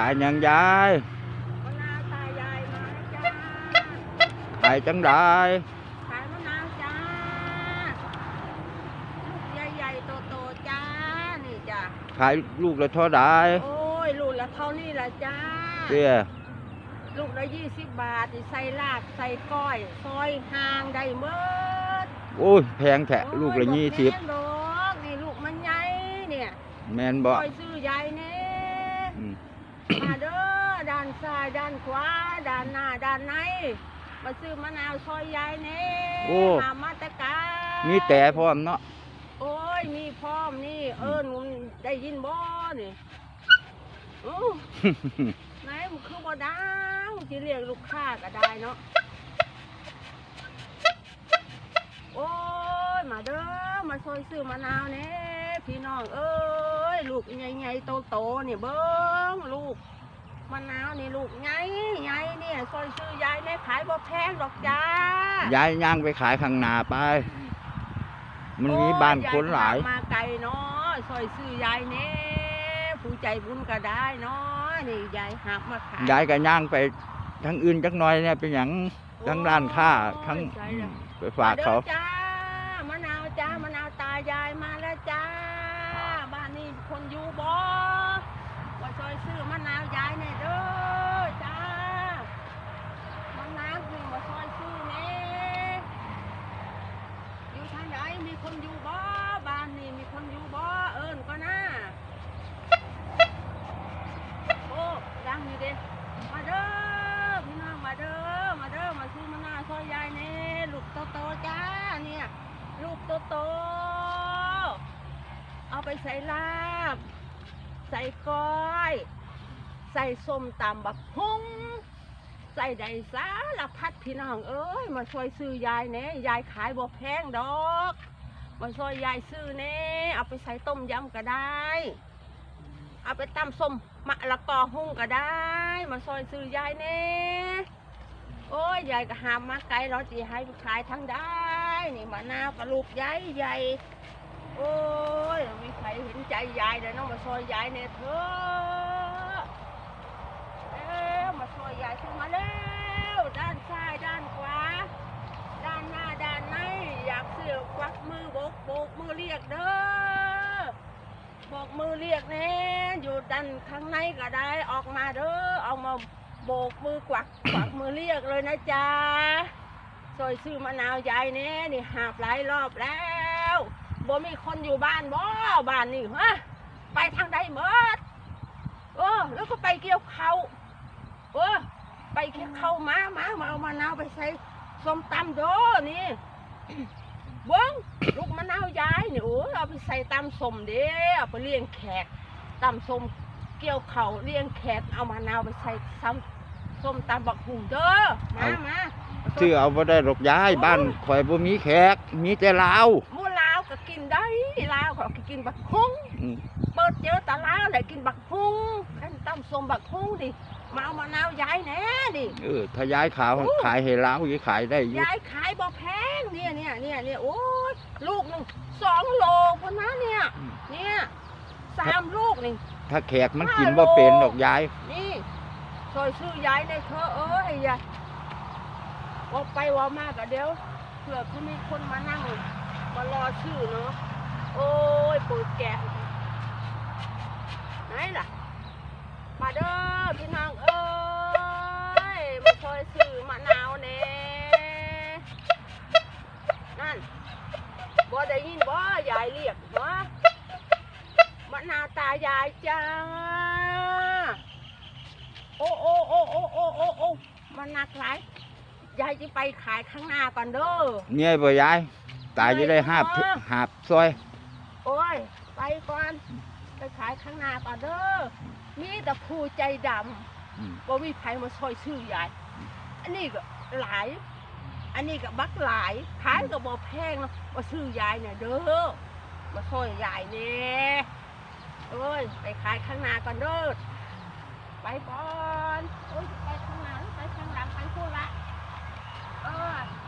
ขายหยังยายมะนาวตายายมาจ้าขายจังได้ขายมะนาวจ้าลูกใหญ่ๆโตๆจ้านี่จ้าขายลูกละเท่าไดโอ้ยลูกละเท่านี้ละจ้าเตี้ยลูกละยี่สิบบาทนี่ใส่ลากใส่ก้อย ซอยห่างได้เมิดโอ้ยแพงแทะลูกละโอ้ยี่สิบแม่นดอกนี่ลูกมันใหญ่เนี่ยแมนบ่ซอยซื้อใหญ่เนี่ยอื มมาเด้อด้านซ้ายด้านขวาด้านหน้าด้านในมาซื้อมะนาวซอยยายเน่โอ้หามาตรการมีแต่พร้อมเนาะโอ้ยมีพร้อมนี่ เอิญมึงได้ยินบ่นี่อู้ไหนมันคือบ่ดังจะเรียกลูกค้าก็ได้เนาะโอ้ยมาเด้อมาซอยซื้อมะนาวเน่พี่น้องเอ้ ยลูกใหญ่ๆโตๆนี่เบิ้งลูกมะนาวนี่ลูกไงไงเนี่ยซอยซื้อยายเนี่ยขายบ่แพงดอกจ้า ยายย่างไปขายข้างหน้าไป มันมีบ้านคนหลายโอ้มาไกลเนาะซอยซื้อยายเนี่ยผู้ใจบุญก็ได้เนาะนี่ยายหักมาขาย ยายก็ย่างไปทั้งอื่นจักหน่อยเนี่ยเป็นหยังทั้งร้านค้าทั้งโอ้ยใช่แล้วไปฝากเขามด้อจ้ามะนาวจ้ามะนาวตายายมาแล้วจ้า บ้านนี้คนอยู่บ่ว่าซอยซื้อมะนาวยายเนี่ยเด้อจ้ามะนาวคือมาซอยซื้อแน่อยู่ทางไหนมีคนอยู่บ่บ้านนี้มีคนอยู่บ่เอิ้นก็นะโอ้ดังอยู่เด้มาเด้อพี่น้องมาเด้อมาเด้อมาซื้อมะนาวซอยยายแน่ลูกโตๆจ้าเนี่ยลูกโตๆเอา ไปใส่ลาบ ใส่ก้อย ใส่ส้มตำบักฮุ้งใส่ใดสารพัดพี่น้องเอ้ยมาช่วยซื้อยายเน่ยายขายบ่แพงดอกมาช่วยยายซื้อเน่เอาไปใส่ต้มยำก็ได้ เอาไปตำส้มมะละกอหุ้งก็ได้ มาช่วยซื้อยายเน่โอ้ยยายก็หามมาไกลเราจีให้ขายทั้งได้ นี่มะนาวกระลูกใหญ่ใหญ่ โอ้ยม่ใครเห็นใจยายเลยน้องมาซอยยายเนี่ยเถอะเอ๊ะมาซอยยายขึ้นมาแล้วด้านซ้ายด้านขวาด้านหน้าด้านในอยากเสือกควักมือโบกโบกมือเรียกเด้อโบกมือเรียกแน่อยู่ด้านข้างในก็ได้ออกมาเด้อเอามาโบกมือกวักกวักมือเรียกเลยนะจ๊ะซอยซื้อมะนาวยายเนี่ยนี่หาบหลายรอบแล้ว บ่มีคนอยู่บ้านบ่บ้านนี่ฮะไปทางใดเมิดเออ แล้วก็ไปเกี่ยวเขาเออ ไปเกี่ยวเขามามามาเอามะนาวไปใส่ส้มตำโดนี่เบิ้งลูกมะนาวยายนี่โอ้ยเอาไปใส่ตำส้มเด้เอาไปเลี้ยงแขกตำส้มเกี่ยวเขาเลี้ยงแขกเอามะนาวไปใส่ซ้ำส้มตำบักหุ่งเด้อมามาซื้อเอาบ่ได้หรอกยายบ้านข่อยบ่มีแขกมีแต่ลาว หมูลาวก็กินได้ลาวเขา ก็กินบักหุ่งอืม เปิดเจอตาลาวได้กินบักฮุ้งขันตำส้มบักฮุ้งดิมาเอามะนาวยายแหน่ดิ เออถ้ายายขาวขายให้ลาวอีขายได้อยู่ยายขายบ่แพงเนี่ยเนี่ยเนี่ยเนี่ยโอ้ยลูกหนึงสองโลคนนะเนี่ยเนี่ยสามลูกนี่ ถ้าแขกมันกินบ่เป็นดอกยาย นี่ช่วยซื้อยายในอยเธอะเอ้ยยายว่าไปว่ามาก็เดี๋ยวเผื่อเขามีคนมานั่งมารอชื่อเนาะ โอ้ยเปิดแกะไหนล่ะ มาเด้อพี่น้องเอ้ยมาช่วยซื้อมะนาวแหน่นั่นบ่ได้ยินบ่ยายเรียกบ่มะนาวตายายจ้า โอ้โอ้โอ้โอ้โอ้โอ้โอ้มันนักหลายยายจะไปขายข้างหน้าก่อนเด้อ เนี่ยบ่ยาย ตายจะได้หาบไม่เอาหาบซอย โอ้ย ไปก่อน ไปขายข้างหน้าก่อนเด้อมีแต่ผู้ใจดอืมำบ่มีใครมาช่วยซื้อยายอันนี้ก็หลาย อันนี้ก็บักหลายขายก็บ่แพงเนาะมาซื้อยายเนี่ยเด้อมาช่วยยายเนี่ยเอ้ย ไปขายข้างหน้าก่อนเด้อไปก่อน โอ้ยไปข้างหน้าหรือไปข้างหลังไปพูดละเอออุ้ย